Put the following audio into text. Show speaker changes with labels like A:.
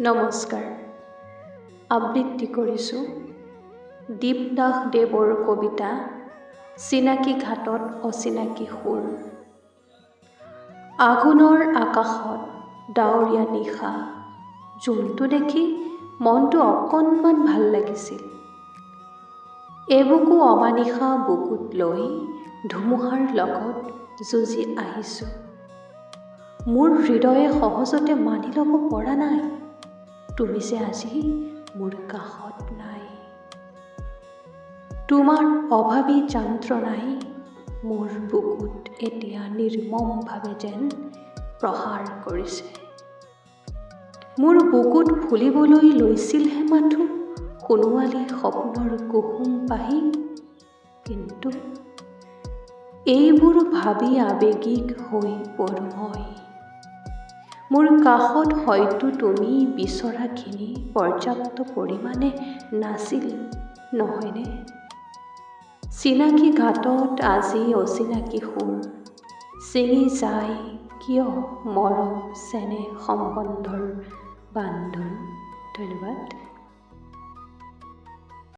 A: নমস্কাৰ। আবৃত্তি কৰিছোঁ দীপদাস দেৱৰ কবিতা চিনাকি ঘাটত অচিনাকি সুৰ। আঘোণৰ আকাশত ডাৱৰীয়া নিশা। জোনটো দেখি মনটো অকণমান ভাল লাগিছিল। এবুকু অমানিশা বুকুত লৈ ধুমুহাৰ লগত যুঁজি আহিছোঁ। মোৰ হৃদয়ে সহজতে মানি ল'ব পৰা নাই। তুমি যে আজি মোৰ কাষত নাই। তোমাৰ অভাৱী যন্ত্ৰণাই মোৰ বুকুত এতিয়া নিৰ্মমভাৱে যেন প্ৰহাৰ কৰিছে। মোৰ বুকুত ফুলিবলৈ লৈছিলহে মাথো সোণোৱালী সপোনৰ কুসুম পাহি। কিন্তু এইবোৰ ভাবি আৱেগিক হৈ পৰোঁ মই। মোৰ কাষত হয়তো তুমি বিচৰাখিনি পৰ্যাপ্ত পৰিমাণে নাছিল নহয়নে? চিনাকি ঘাটত আজি অচিনাকি সুৰ। ছিঙি যায় কিয় মৰম চেনেহ সম্বন্ধৰ বান্ধোন? ধন্যবাদ।